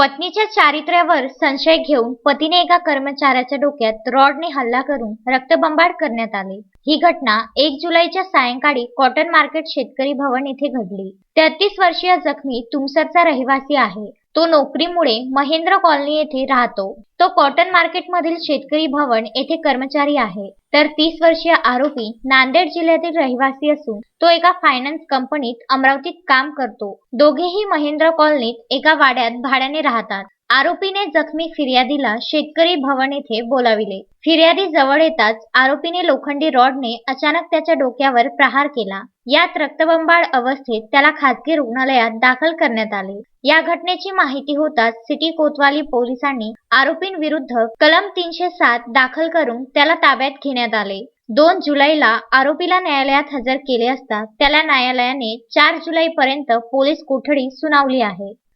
पत्नीच्या चारित्र्यावर संशय घेऊन पतीने एका कर्मचाऱ्याच्या डोक्यात रॉडने हल्ला करून रक्तबंबाळ करण्यात आले. ही घटना एक जुलैच्या सायंकाळी कॉटन मार्केट शेतकरी भवन येथे घडली. तेहतीस वर्षीय जखमी तुमसरचा रहिवासी आहे. तो नोकरीमुळे महेंद्र कॉलनी येथे राहतो. तो कॉटन मार्केटमधील शेतकरी भवन येथे कर्मचारी आहे. तर तीस वर्षीय आरोपी नांदेड जिल्ह्यातील रहिवासी असून तो एका फायनान्स कंपनीत अमरावतीत काम करतो. दोघेही महेंद्र कॉलनीत एका वाड्यात भाड्याने राहतात. आरोपीने जखमी फिर्यादीला शेतकरी भवन येथे बोलाविले. फिर्यादी जवळ येताच आरोपीने लोखंडी रॉडने अचानक त्याच्या डोक्यावर प्रहार केला. यात रक्तबंबाळ अवस्थेत त्याला खासगी रुग्णालयात दाखल करण्यात आले. या घटनेची माहिती होताच सिटी कोतवाली पोलिसांनी आरोपींविरुद्ध कलम तीनशे सात दाखल करून त्याला ताब्यात घेण्यात आले. दोन जुलैला आरोपीला न्यायालयात हजर केले असता त्याला न्यायालयाने चार जुलैपर्यंत पोलीस कोठडी सुनावली आहे.